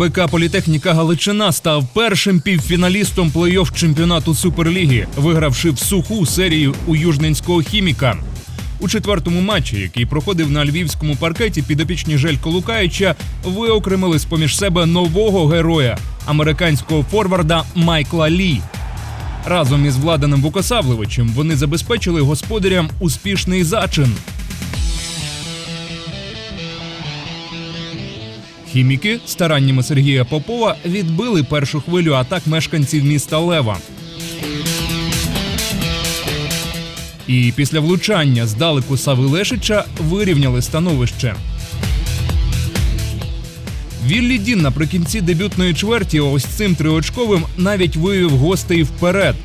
БК Політехніка Галичина став першим півфіналістом плей-офф чемпіонату Суперліги, вигравши в суху серію у южненського хіміка. У четвертому матчі, який проходив на львівському паркеті, підопічні Желько Лукаєча виокремили з поміж себе нового героя американського форварда Майкла Лі. Разом із Владаном Вукосавлевичем вони забезпечили господарям успішний зачин. Хіміки стараннями Сергія Попова відбили першу хвилю атак мешканців міста Лева. І після влучання здалеку Сави Лешича вирівняли становище. Віллі Дін наприкінці дебютної чверті ось цим триочковим навіть вивів гостей вперед.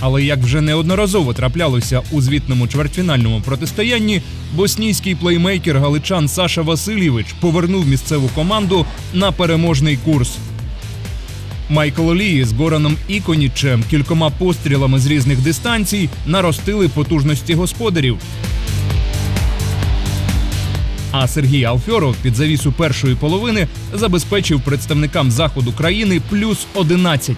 Але як вже неодноразово траплялося у звітному чвертьфінальному протистоянні, боснійський плеймейкер галичан Саша Васильєвич повернув місцеву команду на переможний курс. Майкл Олії з Гораном Іконічем кількома пострілами з різних дистанцій наростили потужності господарів. А Сергій Алфьоров під завісу першої половини забезпечив представникам заходу країни плюс 11.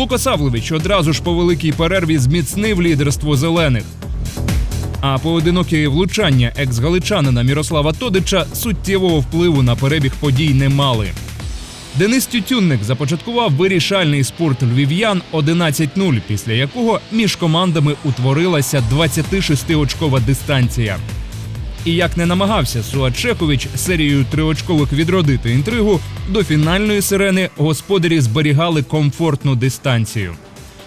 Вукосавлевич одразу ж по великій перерві зміцнив лідерство зелених. А поодинокі влучання екс-галичанина Мірослава Тодича суттєвого впливу на перебіг подій не мали. Денис Тютюнник започаткував вирішальний спорт львів'ян 11-0, після якого між командами утворилася 26-очкова дистанція. І як не намагався Суачекович серією триочкових відродити інтригу, до фінальної сирени господарі зберігали комфортну дистанцію.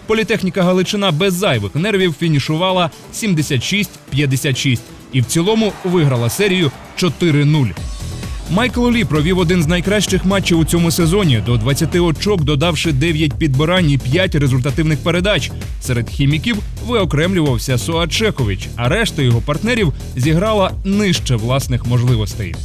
Політехніка Галичина без зайвих нервів фінішувала 76-56 і в цілому виграла серію 4-0. Майкл Лі провів один з найкращих матчів у цьому сезоні, до 20 очок додавши 9 підбирань і 5 результативних передач. Серед хіміків виокремлювався Суат Чехович, а решта його партнерів зіграла нижче власних можливостей.